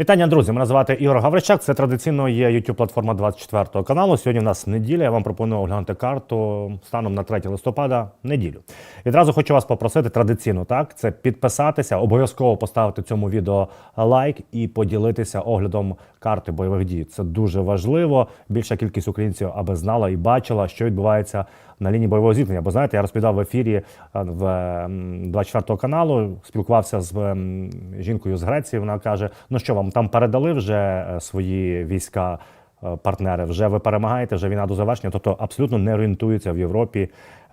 Вітання, друзі! Мене звати Ігор Гаврищак. Це традиційно є youtube платформа 24 каналу. Сьогодні в нас неділя. Я вам пропоную оглянути карту станом на 3 листопада неділю. Відразу хочу вас попросити традиційно, так це підписатися, обов'язково поставити цьому відео лайк і поділитися оглядом карти бойових дій. Це дуже важливо. Більша кількість українців аби знала і бачила, що відбувається на лінії бойового зіткнення. Бо знаєте, я розповідав в ефірі е, в м, 24 каналу, спілкувався з жінкою з Греції. Вона каже: Ну що вам там передали вже е, свої війська? е, Партнери, вже ви перемагаєте, вже війна до завершення, тобто абсолютно не орієнтуються в Європі,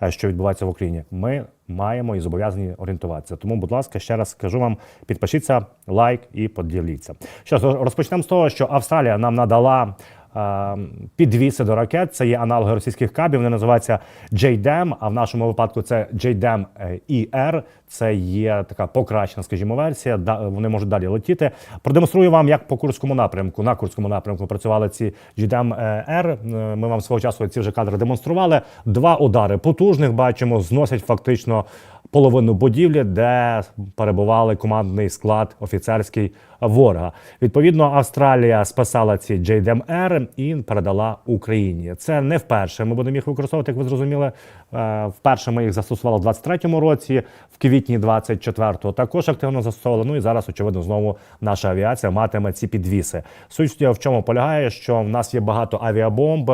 що відбувається в Україні. Ми маємо і зобов'язані орієнтуватися. Тому, будь ласка, ще раз скажу вам: підпишіться, лайк і поділіться. Що розпочнемо з того, що Австралія нам надала підвіси до ракет. Це є аналоги російських кабів. Вони називаються JDAM, а в нашому випадку це JDAM ER. Це є така покращена, скажімо, версія. Вони можуть далі летіти. Продемонструю вам, як по курському напрямку. На курському напрямку працювали ці JDAM R. Е, Ми вам свого часу ці вже кадри демонстрували. Два удари потужних бачимо, зносять фактично половину будівлі, де перебували командний склад офіцерський ворога. Відповідно, Австралія спасала ці JDM-R і передала Україні. Це не вперше. Ми будемо їх використовувати, як ви зрозуміли. Е, Вперше ми їх застосували в 23-му році, в квітні 24-го також активно застосовували. Ну і зараз, очевидно, знову наша авіація матиме ці підвіси. Суть в чому полягає, що в нас є багато авіабомб.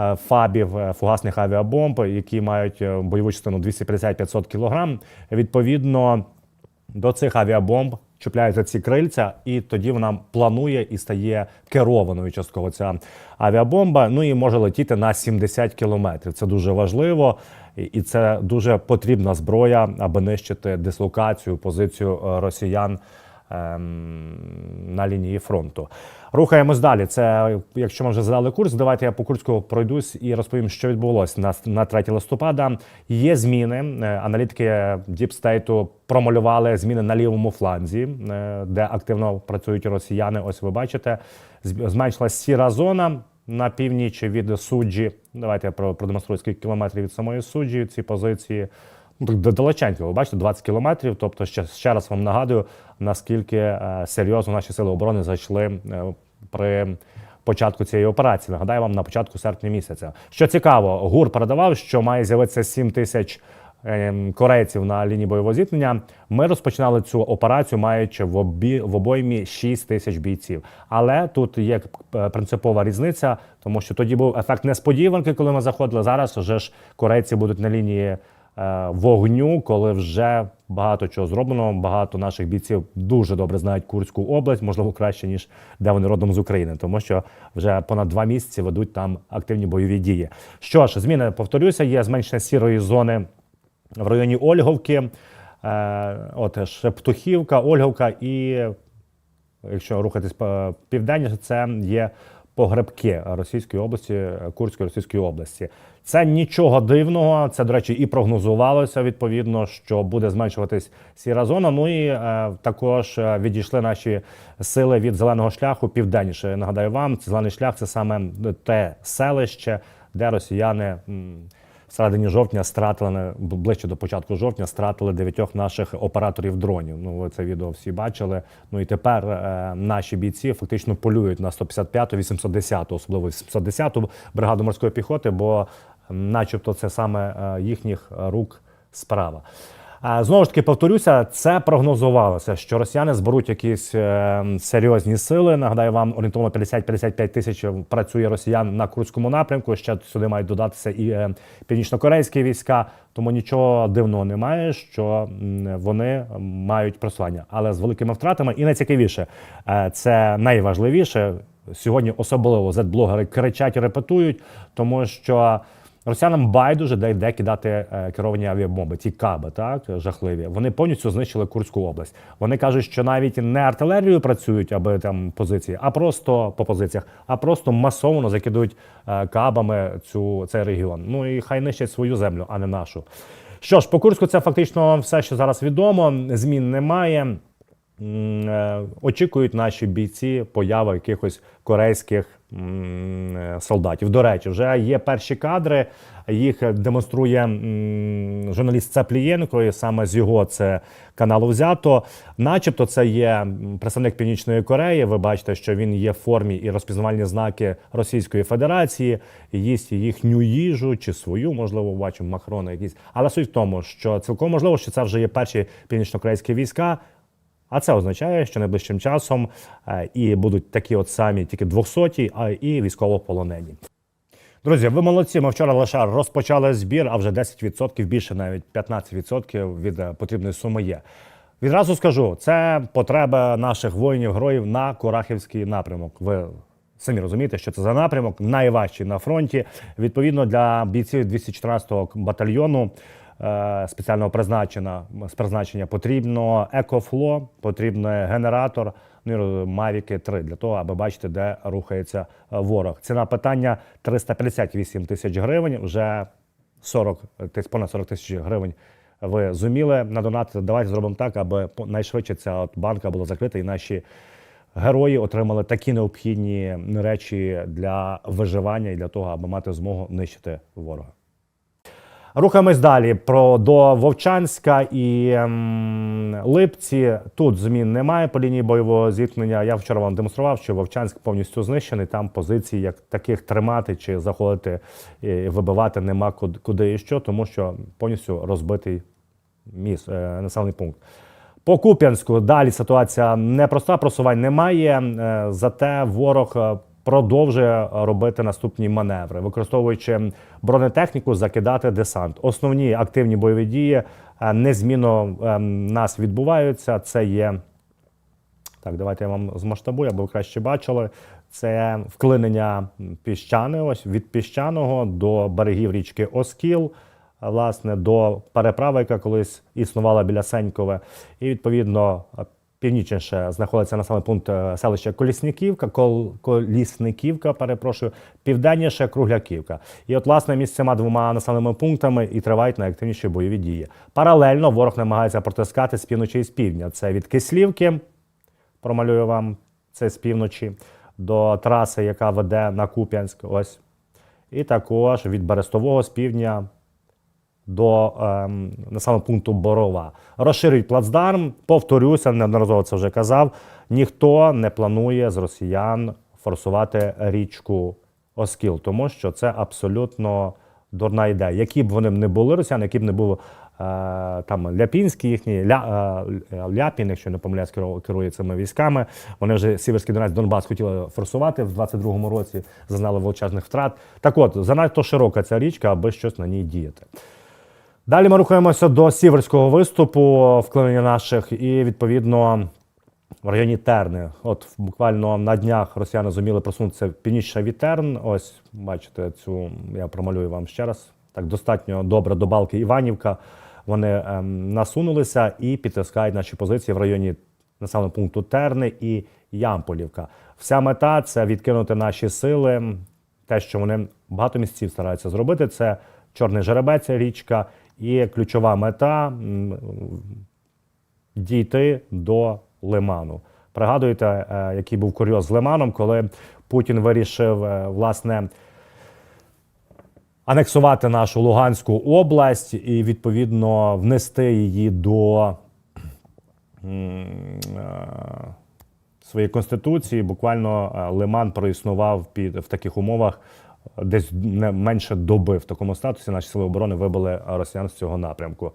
Е, Фабів е, фугасних авіабомб, які мають е, бойову частину 250-500 кг. Відповідно, до цих авіабомб чіпляються ці крильця, і тоді вона планує і стає керованою частково ця авіабомба. Ну і може летіти на 70 кілометрів. Це дуже важливо, і- це дуже потрібна зброя, аби нищити дислокацію, позицію росіян на лінії фронту. Рухаємось далі. Це якщо ми вже задали курс, давайте я по Курську пройдусь і розповім, що відбулося на, на 3 листопада. Є зміни. Е, Аналітики Діпстейту промалювали зміни на лівому фланзі, е, де активно працюють росіяни. Ось ви бачите, зменшилась сіра зона. На північ від суджі, давайте я про- продемонструю скільки кілометрів від самої суджі. Ці позиції ну далеченько. Ви бачите, 20 кілометрів. Тобто, ще, ще раз вам нагадую, наскільки е, серйозно наші сили оборони зайшли е, при початку цієї операції. Нагадаю вам на початку серпня місяця. Що цікаво, ГУР передавав, що має з'явитися 7 тисяч. ем, Корейців на лінії бойового зіткнення. Ми розпочинали цю операцію, маючи в обі в обоймі 6 тисяч бійців. Але тут є принципова різниця, тому що тоді був ефект несподіванки, коли ми заходили. Зараз вже ж корейці будуть на лінії вогню, коли вже багато чого зроблено. Багато наших бійців дуже добре знають Курську область, можливо, краще ніж де вони родом з України, тому що вже понад два місяці ведуть там активні бойові дії. Що ж, зміни повторюся, є зменшення сірої зони в районі Ольговки, е, от Шептухівка, Ольговка і якщо рухатись південніше, це є погребки Російської області, Курської Російської області. Це нічого дивного. Це, до речі, і прогнозувалося відповідно, що буде зменшуватись сіра зона. Ну і е, також е, відійшли наші сили від зеленого шляху південніше. Нагадаю вам, зелений шлях це саме те селище, де росіяни. м, в жовтня стратили ближче до початку жовтня, стратили дев'ятьох наших операторів дронів. Ну ви це відео всі бачили. Ну і тепер е, наші бійці фактично полюють на 155-ту, 810-ту, особливо 810-ту бригаду морської піхоти, бо, начебто, це саме е, їхніх рук справа. Знову ж таки, повторюся, це прогнозувалося, що росіяни зберуть якісь е, серйозні сили. Нагадаю вам, орієнтовно 50-55 тисяч працює росіян на Курському напрямку. Ще сюди мають додатися і е, північно-корейські війська. Тому нічого дивного немає, що вони мають просування, але з великими втратами. І найцікавіше, е, це найважливіше сьогодні. Особливо зет-блогери кричать репетують, тому що. Росіянам байдуже де йде кидати е, керовані авіабомби, ті каби, так жахливі. Вони повністю знищили Курську область. Вони кажуть, що навіть не артилерією працюють, аби там позиції, а просто по позиціях, а просто масово закидують е, кабами цю цей регіон. Ну і хай нищать свою землю, а не нашу. Що ж, по Курську це фактично все, що зараз відомо. Змін немає. е, очікують наші бійці появи якихось корейських солдатів. До речі, вже є перші кадри. Їх демонструє журналіст Цаплієнко, саме з його це каналу взято. Начебто, це є представник Північної Кореї. Ви бачите, що він є в формі і розпізнавальні знаки Російської Федерації, їсть їхню їжу чи свою, можливо, бачимо Макрона якісь. Але суть в тому, що цілком можливо, що це вже є перші північнокорейські війська. А це означає, що найближчим часом е, і будуть такі от самі, тільки 200, а і військовополонені. Друзі, ви молодці. Ми вчора лише розпочали збір, а вже 10%, більше навіть 15% від е, потрібної суми є. Відразу скажу, це потреба наших воїнів-героїв на Курахівський напрямок. Ви самі розумієте, що це за напрямок, найважчий на фронті. Відповідно, для бійців 214-го батальйону спеціального призначення, з призначення потрібно екофло, потрібен генератор, ну Мавіки 3 для того, аби бачити, де рухається е, ворог. Ціна питання 358 тисяч гривень. Вже 40 тисяч, понад 40 тисяч гривень. Ви зуміли надонатити. Давайте зробимо так, аби найшвидше ця от банка була закрита, і наші герої отримали такі необхідні речі для виживання і для того, аби мати змогу нищити ворога. Рухаємось далі про до Вовчанська і ем, Липці. Тут змін немає по лінії бойового зіткнення. Я вчора вам демонстрував, що Вовчанськ повністю знищений. Там позиції як таких тримати чи заходити і вибивати нема куди, куди і що, тому що повністю розбитий міст, е, населений пункт. По Куп'янську далі ситуація непроста, просувань немає. е, Зате ворог е, продовжує робити наступні маневри, використовуючи бронетехніку, закидати десант. Основні активні бойові дії е, незмінно е, нас відбуваються. Це є так, давайте я вам змасштабую, аби ви краще бачили. Це вклинення піщани, ось від піщаного до берегів річки Оскіл, власне, до переправи, яка колись існувала біля Сенькове. І відповідно північніше знаходиться населений пункт е, селища Колісниківка, Кол, Колісниківка, перепрошую, південніше Кругляківка. І от, власне, між цими двома населеними пунктами і тривають найактивніші бойові дії. Паралельно ворог намагається протискати з півночі і з півдня. Це від Кислівки, промалюю вам це з півночі до траси, яка веде на Куп'янськ. Ось. І також від Берестового з півдня до ем, населеного пункту Борова. Розширюють плацдарм. Повторюся, неодноразово це вже казав. Ніхто не планує з росіян форсувати річку Оскіл, тому що це абсолютно дурна ідея. Які б вони не були росіяни, які б не були е, там Ляпінські їхні, Ля, е, Ляпін, якщо не помиляюсь, керу- керує цими військами. Вони вже Сіверський Донець, Донбас хотіли форсувати в 22-му році, зазнали величезних втрат. Так от, занадто широка ця річка, аби щось на ній діяти. Далі ми рухаємося до сіверського виступу, вклинення наших, і відповідно в районі Терни. От буквально на днях росіяни зуміли просунутися північний від Терн. Ось бачите, цю я промалюю вам ще раз. Так достатньо добре до балки Іванівка. Вони ем, насунулися і підтискають наші позиції в районі населеного пункту Терни і Ямполівка. Вся мета це відкинути наші сили. Те, що вони багато місців стараються зробити, це Чорний жеребець, річка, і ключова мета дійти до Лиману. Пригадуєте, е, який був курйоз з Лиманом, коли Путін вирішив е, власне анексувати нашу Луганську область і відповідно внести її до е, своєї конституції. Буквально Лиман проіснував під в таких умовах десь не менше доби в такому статусі. Наші сили оборони вибили росіян з цього напрямку.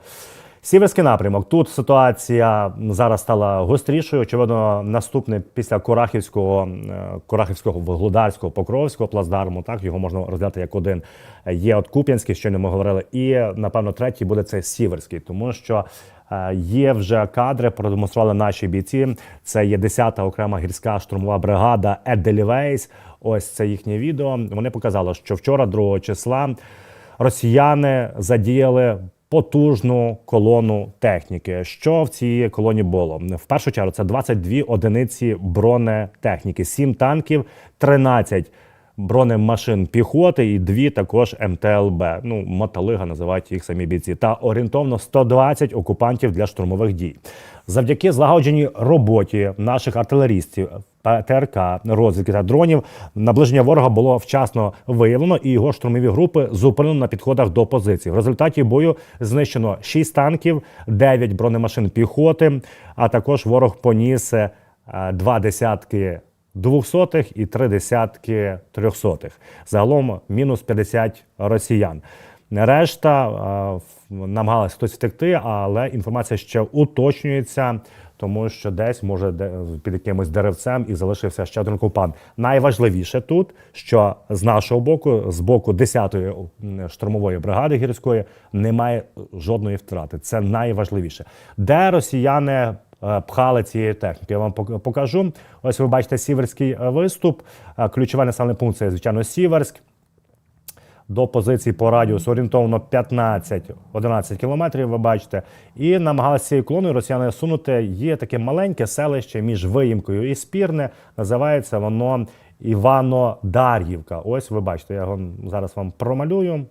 Сіверський напрямок. Тут ситуація зараз стала гострішою. Очевидно, наступний після Курахівського, е, Курахівського, Вугледарського, Покровського плацдарму. Так його можна розглядати як один. Є от Куп'янський, що ми говорили, і напевно третій буде це Сіверський, тому що е, є вже кадри, продемонстрували наші бійці. Це є 10-та окрема гірська штурмова бригада Еделівейс. Ось це їхнє відео. Вони показали, що вчора, 2 числа, росіяни задіяли потужну колону техніки. Що в цій колоні було? В першу чергу це 22 одиниці бронетехніки, 7 танків, 13 бронемашин піхоти і дві також МТЛБ. Ну, мотолига називають їх самі бійці, та орієнтовно 120 окупантів для штурмових дій. Завдяки злагодженій роботі наших артилерістів, ПТРК, розвідки та дронів, наближення ворога було вчасно виявлено, і його штурмові групи зупинено на підходах до позицій. В результаті бою знищено 6 танків, 9 бронемашин піхоти, а також ворог поніс е, два десятки двохсотих і три десятки трьохсотих. Загалом мінус 50 росіян. Решта е, намагалась хтось втекти, але інформація ще уточнюється, тому що десь може під якимось деревцем і залишився ще один окупант. Найважливіше тут, що з нашого боку, з боку 10-ї штурмової бригади гірської, немає жодної втрати. Це найважливіше. Де росіяни е, пхали цієї техніки. Я вам покажу. Ось ви бачите сіверський е, виступ. Е, Ключовий населений пункт це звичайно Сіверськ. До позиції по радіусу орієнтовно 15-11 кілометрів. Ви бачите, і намагалися цією колоною росіяни сунути. Є таке маленьке селище між Виїмкою і Спірне. Називається воно Івано-Дар'ївка. Ось ви бачите, я його зараз вам промалюю.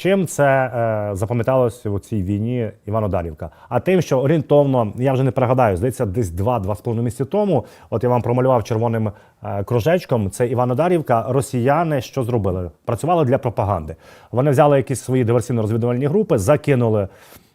Чим це е, запам'яталось у цій війні Івано-Дарівка? А тим, що орієнтовно, я вже не пригадаю, здається, десь 2-2,5 місяці тому. От я вам промалював червоним е, кружечком. Це Івано-Дарівка. Росіяни що зробили? Працювали для пропаганди. Вони взяли якісь свої диверсійно-розвідувальні групи, закинули.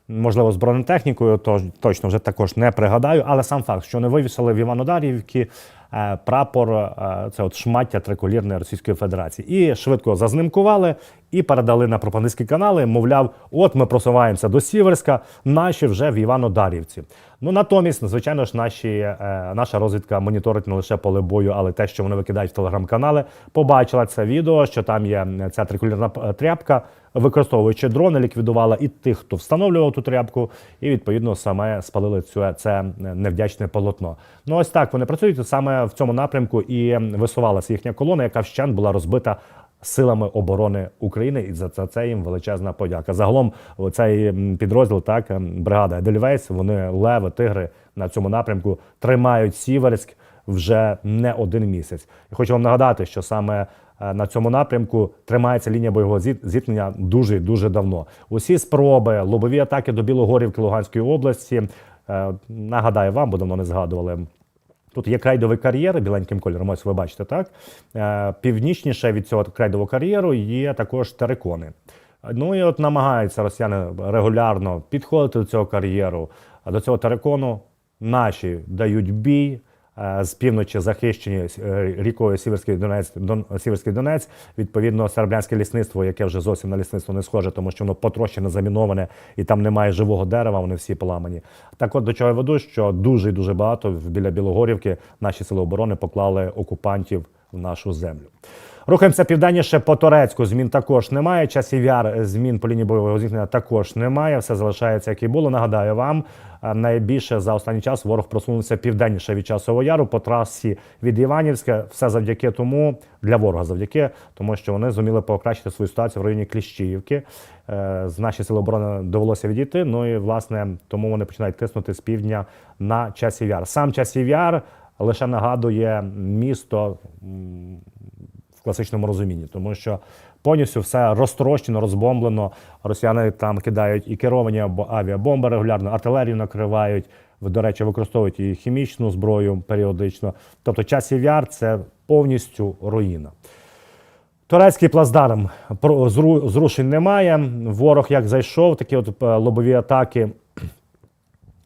Можливо, з бронетехнікою, то точно вже також не пригадаю. Але сам факт, що вони вивісили в Івано-Дарівці е, прапор, е, це от шмаття триколірної Російської Федерації, і швидко зазнимкували і передали на пропагандистські канали. Мовляв, от ми просуваємося до Сіверська, наші вже в Івано-Дарівці. Ну натомість, звичайно ж, наші, е, наша розвідка моніторить не лише поле бою, але те, що вони викидають в телеграм-канали. Побачила це відео, що там є ця триколірна тряпка. Використовуючи дрони, ліквідувала і тих, хто встановлював ту тряпку, і відповідно саме спалили цю це невдячне полотно. Ну ось так вони працюють саме в цьому напрямку і висувалася їхня колона, яка вщент була розбита силами оборони України, і за це, їм величезна подяка. Загалом цей підрозділ, так ем, бригада Едельвейс, вони леви, тигри на цьому напрямку тримають Сіверськ вже не один місяць. Я хочу вам нагадати, що саме на цьому напрямку тримається лінія бойового зіткнення дуже дуже давно. Усі спроби, лобові атаки до Білогорівки Луганської області. е, Нагадаю вам, бо давно не згадували. Тут є крейдовий кар'єр біленьким кольором, ось ви бачите, так? Е, Північніше від цього крейдового кар'єру є також терикони. Ну і от намагаються росіяни регулярно підходити до цього кар'єру, а до цього терикону наші дають бій. Е, З півночі захищені е, рікою Сіверський Донець, Дон, Сіверський Донець, відповідно, серблянське лісництво, яке вже зовсім на лісництво не схоже, тому що воно потрощене, заміноване і там немає живого дерева, вони всі поламані. Так от до чого я веду, що дуже дуже багато біля Білогорівки наші сили оборони поклали окупантів в нашу землю. Рухаємося південніше по Торецьку. Змін також немає. Часів яр змін по лінії бойового зіткнення також немає. Все залишається, як і було. Нагадаю вам, е, найбільше за останній час ворог просунувся південніше від часового яру по трасі від Іванівська. Все завдяки тому для ворога, завдяки тому, що вони зуміли покращити свою ситуацію в районі Кліщіївки. Е, З наші сили оборони довелося відійти. Ну і власне тому вони починають тиснути з півдня на часів яр. Сам часів яр лише нагадує місто. Класичному розумінні, тому що повністю все розтрощено, розбомблено. Росіяни там кидають і керовані або авіабомби регулярно, артилерію накривають. До речі, використовують і хімічну зброю періодично. Тобто часів яр це повністю руїна. Турецький плацдарм зрушень немає. Ворог як зайшов, такі от е, лобові атаки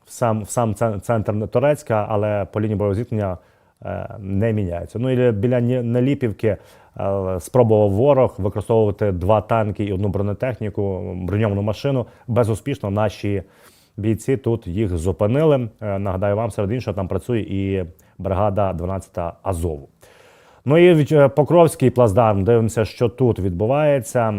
в сам, в сам центр Турецька, але по лінії бойового зіткнення не міняється. Ну і біля Наліпівки е, спробував ворог використовувати два танки і одну бронетехніку, броньовану машину. Безуспішно наші бійці тут їх зупинили. Е, Нагадаю вам, серед іншого там працює і бригада 12 Азову. Ну і е, Покровський плацдарм. Дивимося, що тут відбувається.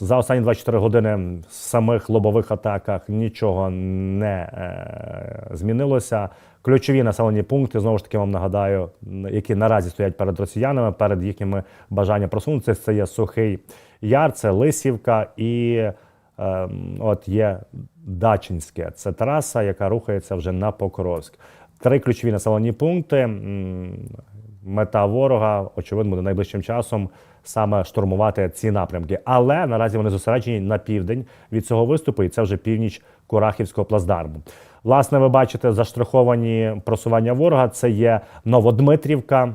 За останні 24 години в самих лобових атаках нічого не е, змінилося. Ключові населені пункти, знову ж таки, вам нагадаю, які наразі стоять перед росіянами, перед їхніми бажанням просунутися. Це є Сухий Яр, це Лисівка і е, от є Дачинське. Це траса, яка рухається вже на Покровськ. Три ключові населені пункти. Мета ворога, очевидно, буде найближчим часом саме штурмувати ці напрямки. Але наразі вони зосереджені на південь від цього виступу, і це вже північ Курахівського плацдарму. Власне, ви бачите заштриховані просування ворога. Це є Новодмитрівка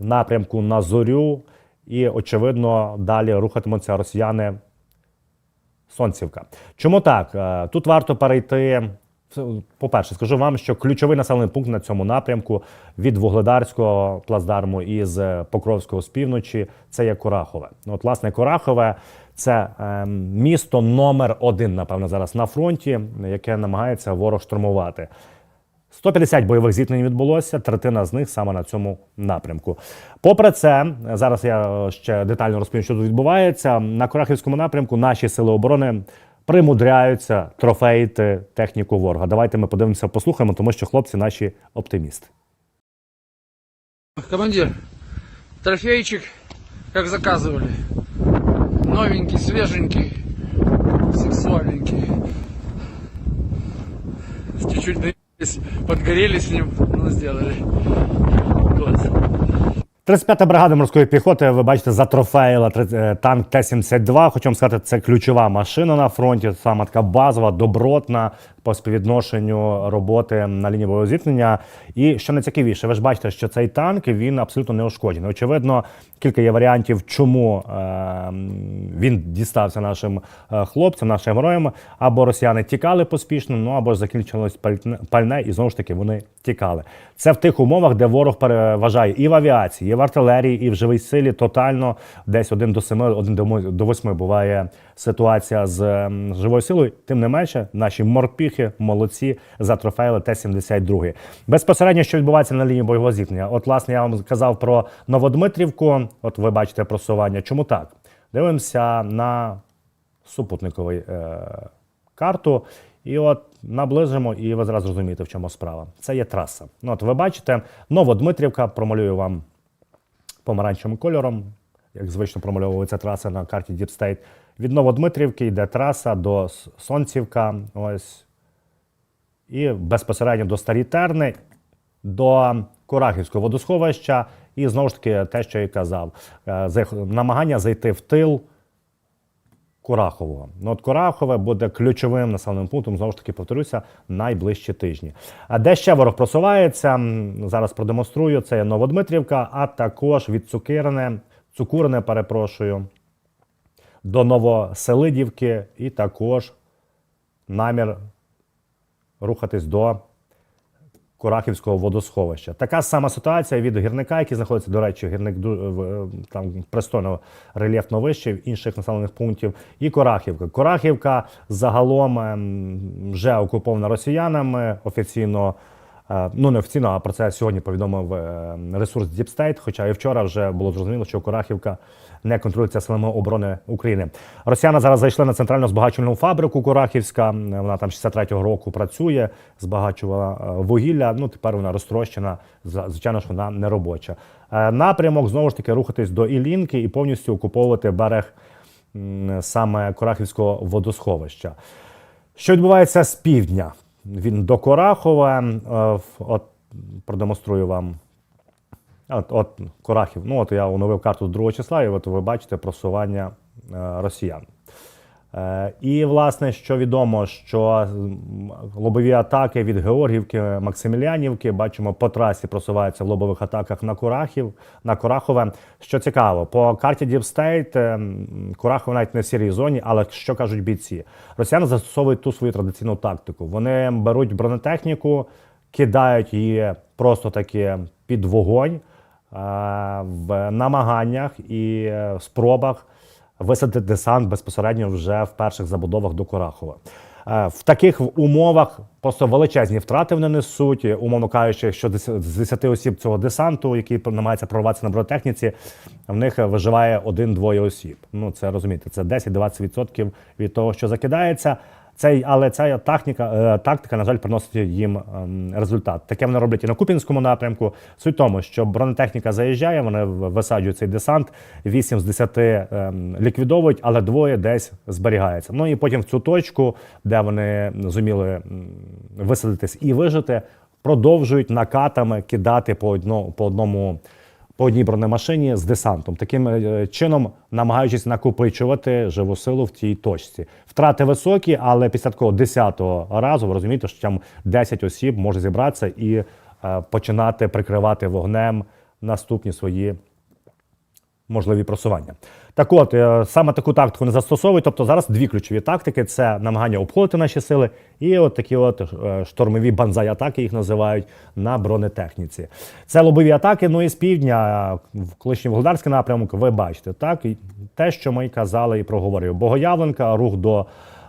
в напрямку на зорю, і очевидно далі рухатимуться росіяни Сонцівка. Чому так? Е, Тут варто перейти. По-перше, скажу вам, що ключовий населений пункт на цьому напрямку від Вугледарського плацдарму і з Покровського з півночі це є Курахове. Ну, От, власне, Курахове це е, місто номер один, напевно, зараз на фронті, яке намагається ворог штурмувати. 150 бойових зіткнень відбулося, третина з них саме на цьому напрямку. Попри це, зараз я ще детально розповім, що тут відбувається. На Курахівському напрямку наші сили оборони примудряються трофеїти техніку ворога. Давайте ми подивимося, послухаємо, тому що хлопці наші оптимісти. Командир, трофейчик, как заказывали. Новенький, свеженький, сексуальненький. Чуть-чуть подгорели с ним, но сделали. Класс. 35-та бригада морської піхоти, ви бачите, затрофеїла е, танк Т-72. Хочу вам сказати, це ключова машина на фронті, саме така базова, добротна по співвідношенню роботи на лінії бойового зіткнення. І що найцікавіше, ви ж бачите, що цей танк він абсолютно не ушкоджений. Очевидно, кілька є варіантів, чому е, він дістався нашим е, хлопцям, нашим героям. Або росіяни тікали поспішно, ну або закінчилось пальне, і знову ж таки вони тікали. Це в тих умовах, де ворог переважає і в авіації, і в артилерії, і в живій силі. Тотально десь один до семи, один до восьми буває ситуація з живою силою. Тим не менше, наші морпіхи молодці затрофеїли Т-72. Безпосередньо, що відбувається на лінії бойового зіткнення. От, власне, я вам казав про Новодмитрівку. От ви бачите просування. Чому так? Дивимося на супутниковий е, карту. І от наближимо, і ви зразу розумієте, в чому справа. Це є траса. Ну, от ви бачите, Новодмитрівка, промалюю вам помаранчевим кольором, як звично промальовується траса на карті State. Від Новодмитрівки йде траса до Сонцівка. Ось. І безпосередньо до Старі Терни, до Курахівського водосховища. І знову ж таки, те, що я казав, е, намагання зайти в тил Курахового. Ну, от Курахове буде ключовим населеним пунктом, знову ж таки, повторюся, найближчі тижні. А де ще ворог просувається? Зараз продемонструю. Це є Новодмитрівка, а також від Цукирне, Цукурне, перепрошую, до Новоселидівки, і також намір рухатись до Курахівського водосховища. Така сама ситуація від гірника, який знаходиться, до речі, гірник е, там пристойно рельєфно вище в інших населених пунктів. І Курахівка. Курахівка загалом ем, вже окупована росіянами офіційно. е, Ну, не офіційно, а про це сьогодні повідомив е, ресурс State, Хоча і вчора вже було зрозуміло, що Курахівка не контролюється силами оборони України. Росіяни зараз зайшли на центральну збагачувальну фабрику Курахівська. Вона там 63-го року працює, збагачувала е, вугілля. Ну тепер вона розтрощена. Звичайно ж, вона не робоча. Е, Напрямок знову ж таки рухатись до Іллінки і повністю окуповувати берег саме Курахівського водосховища. Що відбувається з півдня? Він до Корахова. е, От продемонструю вам. От, от Корахів. Ну, от я оновив карту 2 числа, і от ви бачите просування е, росіян. Е, і, власне, що відомо, що лобові атаки від Георгівки, Максимілянівки, бачимо, по трасі просуваються в лобових атаках на Курахів, на Курахове. Що цікаво, по карті State ем, Курахове навіть не в сірій зоні, але що кажуть бійці? Росіяни застосовують ту свою традиційну тактику. Вони беруть бронетехніку, кидають її просто таки під вогонь в намаганнях і е, спробах висадити десант безпосередньо вже в перших забудовах до Корахова. Е, В таких умовах просто величезні втрати вони несуть, умовно кажучи, що дес- з 10 осіб цього десанту, який намагається прорватися на бронетехніці, в них виживає один-двоє осіб. Ну це розумієте, це 10-20% від того, що закидається. Цей, але ця тактика, е, тактика, на жаль, приносить їм ем, результат. Таке вони роблять і на Купінському напрямку. Суть тому, що бронетехніка заїжджає, вони висаджують цей десант, 8 з 10 ем, ліквідовують, але двоє десь зберігається. Ну і потім в цю точку, де вони зуміли висадитись і вижити, продовжують накатами кидати по, одно, по одному по одній бронемашині з десантом, таким е, чином намагаючись накопичувати живу силу в тій точці. Втрати високі, але після такого 10-го разу ви розумієте, що там 10 осіб може зібратися і е, починати прикривати вогнем наступні свої можливі просування. Так от, е, саме таку тактику не застосовують. Тобто зараз дві ключові тактики: це намагання обходити наші сили, і от такі от е, штормові банзай-атаки їх називають на бронетехніці. Це лобові атаки. Ну і з півдня, е, в колишній Володарський напрямок, ви бачите, так і те, що ми казали і проговорив. Богоявленка, рух до.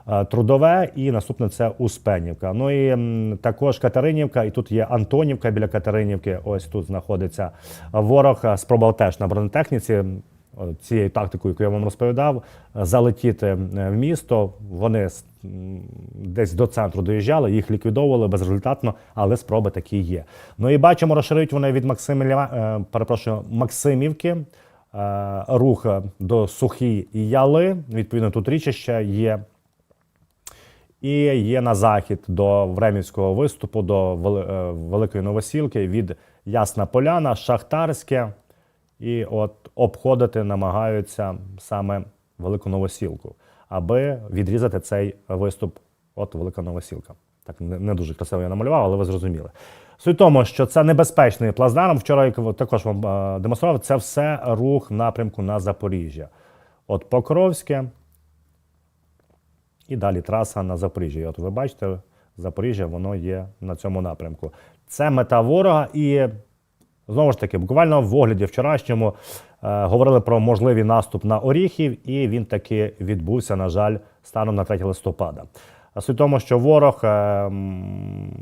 Е, Трудове і наступне це Успенівка. Ну і також Катеринівка, і тут є Антонівка біля Катеринівки. Ось тут знаходиться ворог. е, Спробував теж на бронетехніці цією тактикою, яку я вам розповідав, е, залетіти е, в місто. Вони десь до центру доїжджали, їх ліквідовували безрезультатно, але спроби такі є. Ну і бачимо, розширюють вони від Максиміля, е, перепрошую, Максимівки. е, Рух е, до Сухі Яли. Відповідно, тут річище є і є на захід до Времівського виступу, до е, Великої Новосілки від Ясна Поляна, Шахтарське. І от обходити намагаються саме Велику Новосілку, аби відрізати цей виступ. От Велика Новосілка. Так не, дуже красиво я намалював, але ви зрозуміли. Суть тому, що це небезпечний плацдарм. Вчора я також вам е, демонстрував. Це все рух напрямку на Запоріжжя. От Покровське, і далі траса на Запоріжжя. От ви бачите, Запоріжжя воно є на цьому напрямку. Це мета ворога, і знову ж таки, буквально в огляді вчорашньому е, говорили про можливий наступ на Оріхів, і він таки відбувся, на жаль, станом на 3 листопада. А Суть тому, що ворог е,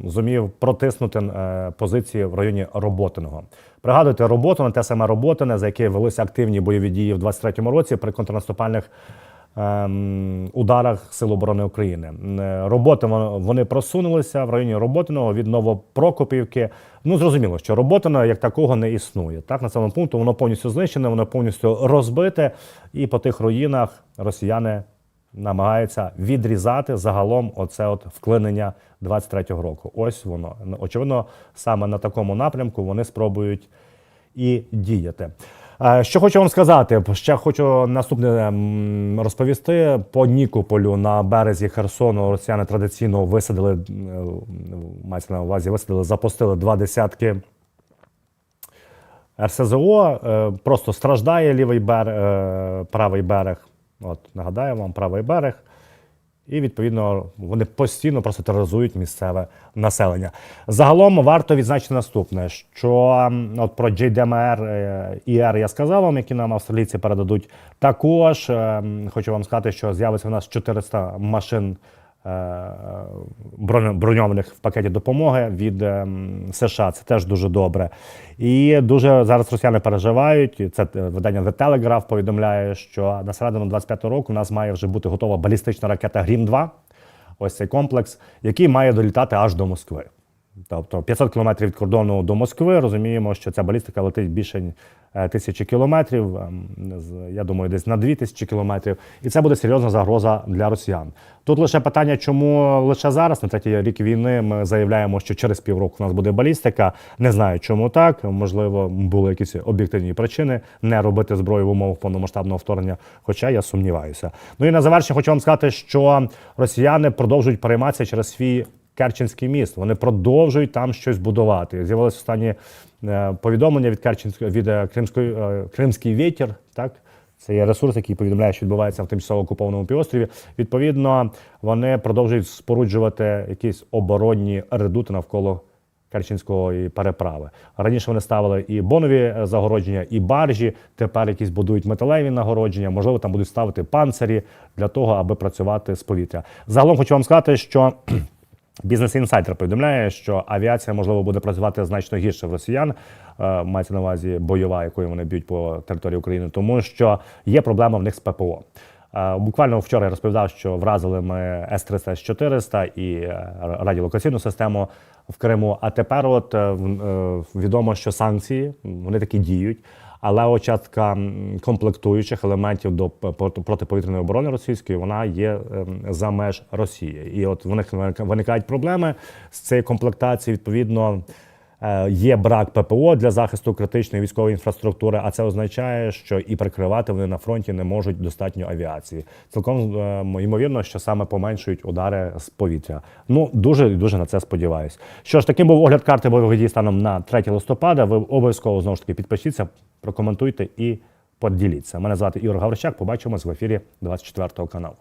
зумів протиснути е, позиції в районі Роботиного. Пригадуйте роботу те саме Роботине, за яке велися активні бойові дії в 23-му році при контрнаступальних ударах Сил оборони України. Е, Роботи вон- вони просунулися в районі Роботиного від Новопрокопівки. Ну зрозуміло, що Роботино як такого не існує. Так, на цьому пункту воно повністю знищене, воно повністю розбите, і по тих руїнах росіяни намагаються відрізати загалом оце от вклинення 23-го року. Ось воно. Очевидно, саме на такому напрямку вони спробують і діяти. Е, Що хочу вам сказати, ще хочу наступне розповісти. По Нікополю на березі Херсону росіяни традиційно висадили, е, мається на увазі, висадили, запустили два десятки РСЗО. Е, Просто страждає лівий берег, правий берег. От, нагадаю вам, правий берег. І відповідно вони постійно просто тероризують місцеве населення. Загалом варто відзначити наступне: що от про JDMR і R я сказав вам, які нам австралійці передадуть. Також е, хочу вам сказати, що з'явиться у нас 400 машин е, броньованих в пакеті допомоги від ем, США. Це теж дуже добре. І дуже зараз росіяни переживають. Це е, видання The Telegraph повідомляє, що на середину 25 року у нас має вже бути готова балістична ракета Грім 2 ось цей комплекс, який має долітати аж до Москви. Тобто 500 кілометрів від кордону до Москви. Розуміємо, що ця балістика летить більше е, тисячі кілометрів. ем, Я думаю, десь на дві тисячі кілометрів. І це буде серйозна загроза для росіян. Тут лише питання, чому лише зараз, на третій рік війни, ми заявляємо, що через півроку у нас буде балістика. Не знаю, чому так. Можливо, були якісь об'єктивні причини не робити зброю в умовах повномасштабного вторгнення. Хоча я сумніваюся. Ну і на завершення хочу вам сказати, що росіяни продовжують перейматися через свій Керченський міст. Вони продовжують там щось будувати. З'явилось останні е, повідомлення від Керченської від е, Кримської е, Кримський вітер. Так це є ресурс, який повідомляє, що відбувається в тимчасово окупованому півострові. Відповідно, вони продовжують споруджувати якісь оборонні редути навколо Керченської переправи. Раніше вони ставили і бонові загородження, і баржі. Тепер якісь будують металеві нагородження. Можливо, там будуть ставити панцирі для того, аби працювати з повітря. Загалом хочу вам сказати, що Бізнес інсайдер повідомляє, що авіація можливо буде працювати значно гірше в росіян. е, Мається на увазі бойова, якою вони б'ють по території України, тому що є проблема в них з ППО. Е, Буквально вчора я розповідав, що вразили ми С-300, С-400 і е, радіолокаційну систему в Криму. А тепер, от відомо, що санкції вони такі діють. Але очатка комплектуючих елементів до протиповітряної оборони російської вона є ем, за меж Росії. І от в них виникають проблеми з цією комплектацією. Відповідно, Є брак ППО для захисту критичної військової інфраструктури, а це означає, що і прикривати вони на фронті не можуть достатньо авіації. Цілком е, ймовірно, що саме поменшують удари з повітря. Ну дуже дуже на це сподіваюся. Що ж, таким був огляд карти бойових дій станом на 3 листопада. Ви обов'язково знову ж таки підпишіться, прокоментуйте і поділіться. Мене звати Ігор Гаврищак. Побачимось в ефірі 24 каналу.